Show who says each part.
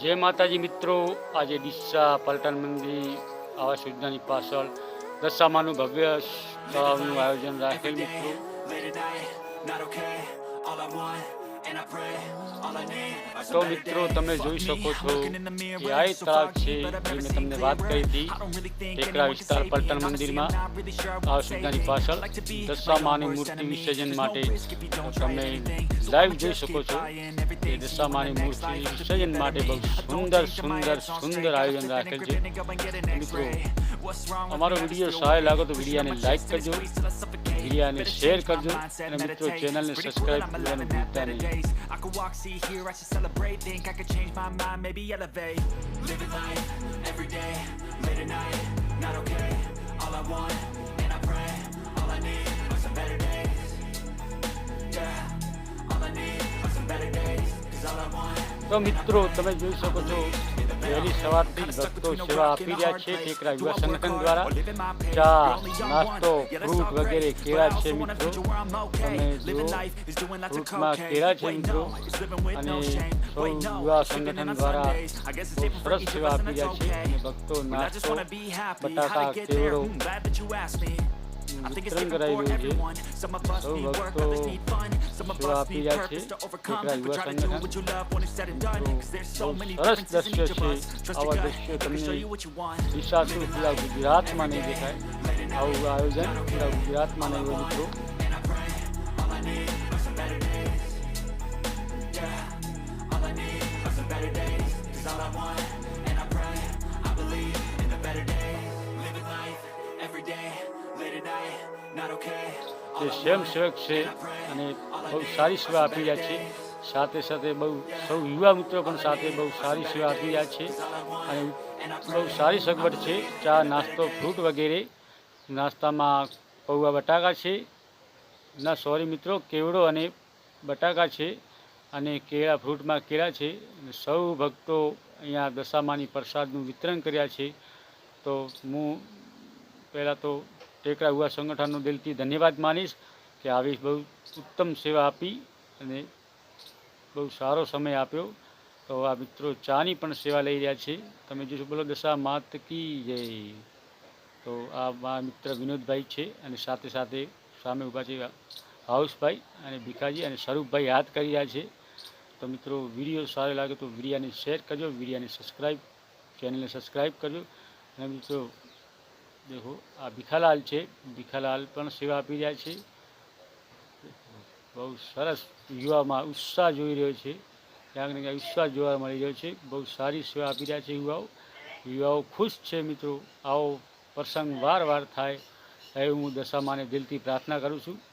Speaker 1: જય માતાજી મિત્રો. આજે ડીસા પલટન મંદિર આવાસ યોજનાની પાછળ દશામાનું ભવ્ય તળાવનું આયોજન રાખેલ મિત્રો. તો મિત્રો, તમે જોઈ શકો છો કે આ તળાવ છે જે મેં તમને વાત કરી હતી. ટેકરા વિસ્તાર પલટણ મંદિરમાં. આ સુધાની પાછળ દશામાની મૂર્તિ વિસર્જન માટે તમે લાઈવ જોઈ શકો છો કે દશામાની મૂર્તિ વિસર્જન માટે બહુ સુંદર સુંદર સુંદર આયોજન રાખેલ છે. મિત્રો, અમારો વીડિયો સારો લાગો તો વિડીયાને લાઈક કરજો. વિડીયાને શેર કરજો અને મિત્રો ચેનલને સબસ્ક્રાઇબ કરવાનું ભૂલતા નહીં
Speaker 2: I could walk, see, hear, I should celebrate. Think I could change my mind, maybe elevate. Living life every day, late at night, not okay. All I want, and I pray, all I need are some better days. Yeah, all I need are some better days. Cause all I want.
Speaker 1: તો મિત્રો તમે જોઈ શકો છો વહેલી સવારથી ભક્તો સેવા આપી રહ્યા છે. ટેકરા યુવા સંગઠન દ્વારા ચા, નાસ્તો, ફ્રૂટ વગેરે કેળા છે મિત્રો. જુઓ ફ્રૂટમાં કેળા છે મિત્રો. અને સૌ યુવા સંગઠન દ્વારા સરસ સેવા આપી રહ્યા છે. અને ભક્તો નાસ્તો
Speaker 2: બટાટા be Hmm,
Speaker 1: વિતરણ
Speaker 2: for
Speaker 1: રહ્યું છે સૌ ભક્તો
Speaker 2: us
Speaker 1: આપી રહ્યા છે. ટેકરા યુવા સંગઠન સરસ દ્રશ્ય છે આવા. દ્રશ્યો તમને. દિશાશું પૂરા ગુજરાતમાં નહીં દેખાય આવું આયોજન પૂરા ગુજરાતમાં નહીં હોય મિત્રો જે સ્વયંસેવક છે અને બહુ સારી સેવા આપી રહ્યા છે. સાથે સાથે બહુ સૌ યુવા મિત્રો પણ સાથે બહુ સારી સેવા આપી રહ્યા છે અને બહુ સારી સગવડ છે. ચા, નાસ્તો, ફ્રૂટ વગેરે. નાસ્તામાં પૌવા બટાકા છે. ના, સોરી મિત્રો, કેવડો અને બટાકા છે અને કેળા, ફ્રૂટમાં કેળા છે. સૌ ભક્તો અહીંયા દશામાની પ્રસાદનું વિતરણ કર્યા છે. તો હું પહેલાં તો ટેકરા યુવા સંગઠનનો દિલથી ધન્યવાદ માનીશ કે આવી બહુ ઉત્તમ સેવા આપી અને બહુ સારો સમય આપ્યો. તો આ મિત્રો ચાની પણ સેવા લઈ રહ્યા છે. તમે જોશો, બોલો, દશા માત કી જય. તો આ મા મિત્ર વિનોદભાઈ છે અને સાથે સાથે સામે ઊભા છે હાઉસભાઈ અને ભીખાજી અને સ્વરૂપભાઈ હાથ કરી રહ્યા છે. તો મિત્રો, વીડિયો સારો લાગે તો વિડીયાને શેર કરજો, વિડીયાને સબસ્ક્રાઈબ ચેનલને સબસ્ક્રાઈબ કરજો. અને મિત્રો દેખો, આ ભીખાલાલ છે, ભીખાલાલ પણ સેવા આપી રહ્યા છે. બહુ સરસ યુવામાં ઉત્સાહ જોઈ રહ્યો છે. ક્યાંક ઉત્સાહ જોવા મળી રહ્યો છે. બહુ સારી સેવા આપી રહ્યા છે યુવાઓ. યુવાઓ ખુશ છે મિત્રો. આવો પ્રસંગ વાર વાર થાય, એવું હું દશામાને દિલથી પ્રાર્થના કરું છું.